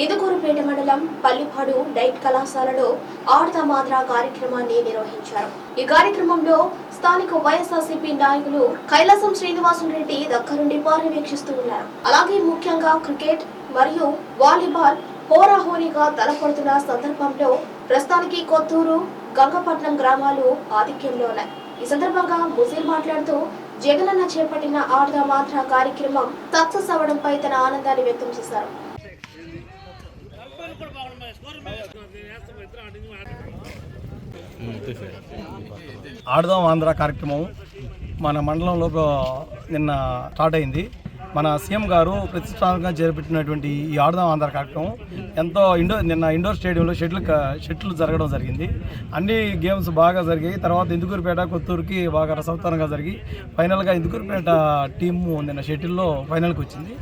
ఇందుకూరుపేట మండలం పల్లిపాడు డైట్ కళాశాలలో ఆడతా కార్యక్రమాన్ని నిర్వహించారు. ఈ కార్యక్రమంలో స్థానిక వైఎస్ఆర్సీపీ నాయకులు కైలాసం శ్రీనివాసులరెడ్డి దగ్గరుండి పర్యవేక్షిస్తూ ఉన్నారు. అలాగే ముఖ్యంగా క్రికెట్ మరియు వాలీబాల్ హోరాహోరీగా తలపడుతున్న సందర్భంలో ప్రస్తుతానికి కొత్తూరు గంగపట్నం గ్రామాలు ఆధిక్యంలో ఉన్నాయి. ఈ సందర్భంగా ముసీర్ మాట్లాడుతూ జగనన్న చేపట్టిన ఆడదా మాత్ర కార్యక్రమం సక్సెస్ అవడంపై తన ఆనందాన్ని వ్యక్తం చేశారు. ఆడదాం ఆంధ్ర కార్యక్రమం మన మండలంలో నిన్న స్టార్ట్ అయింది. మన సీఎం గారు ప్రతిష్టాత్మకంగా చేపట్టినటువంటి ఈ ఆడదాం ఆంధ్ర కార్యక్రమం ఎంతో ఇండోర్ నిన్న ఇండోర్ స్టేడియంలో షటిల్ షటిల్ జరగడం జరిగింది. అన్ని గేమ్స్ బాగా జరిగాయి. తర్వాత ఇందుకూరుపేట కొత్తూరుకి బాగా రసవత్తరంగా జరిగి ఫైనల్గా ఇందుకూరుపేట టీము నిన్న షటిల్లో ఫైనల్కి వచ్చింది.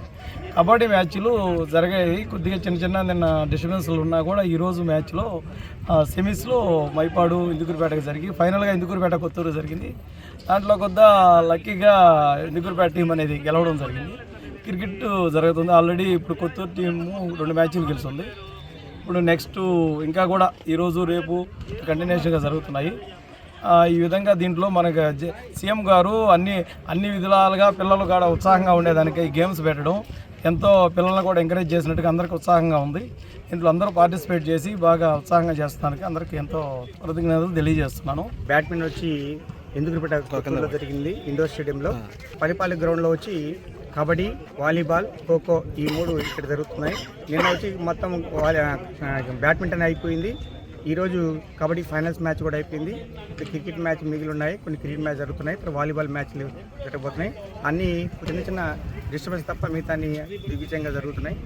కబడ్డీ మ్యాచ్లు జరిగాయి. కొద్దిగా చిన్న చిన్న నిన్న డిస్టర్బెన్స్లు ఉన్నా కూడా ఈరోజు మ్యాచ్లో సెమీస్లో మైపాడు ఇందుకూరుపేటకు జరిగి ఫైనల్గా ఇందుకూరుపేట కొత్తూరు జరిగింది. దాంట్లో కొద్దా లక్కీగా ఇందుకూరుపేట టీం అనేది గెలవడం జరిగింది. క్రికెట్ జరుగుతుంది. ఆల్రెడీ ఇప్పుడు కొత్తూరు టీము రెండు మ్యాచ్లు గెలుస్తుంది. ఇప్పుడు నెక్స్ట్ ఇంకా కూడా ఈరోజు రేపు కంటిన్యూషన్గా జరుగుతున్నాయి. ఈ విధంగా దీంట్లో మనకు జె- సీఎం గారు అన్ని అన్ని విధాలుగా పిల్లలు కూడా ఉత్సాహంగా ఉండేదానికి ఈ గేమ్స్ పెట్టడం ఎంతో పిల్లల్ని కూడా ఎంకరేజ్ చేసినట్టుగా అందరికీ ఉత్సాహంగా ఉంది. ఇంట్లో అందరూ పార్టిసిపేట్ చేసి బాగా ఉత్సాహంగా చేస్తున్నానికి అందరికీ ఎంతో కృతజ్ఞతలు తెలియజేస్తున్నాను. బ్యాడ్మింటన్ వచ్చి ఎందుకుపేట కొత్తలో జరిగింది ఇండోర్ స్టేడియంలో. పనిపాలి గ్రౌండ్లో వచ్చి కబడ్డీ వాలీబాల్ ఖోఖో ఈ మూడు ఇక్కడ జరుగుతున్నాయి. నిన్న వచ్చి మొత్తం వాలి- బ్యాడ్మింటన్ అయిపోయింది. ఈరోజు కబడ్డీ ఫైనల్స్ మ్యాచ్ కూడా అయిపోయింది. ఇక్కడ క్రికెట్ మ్యాచ్ మిగిలి ఉన్నాయి కొన్ని క్రికెట్ మ్యాచ్ జరుగుతున్నాయి ఇప్పుడు వాలీబాల్ మ్యాచ్లు జరగబోతున్నాయి. అన్నీ చిన్న చిన్న డిస్టర్బెన్స్ తప్ప మిగతా అన్ని దిగ్విజయంగా జరుగుతున్నాయి.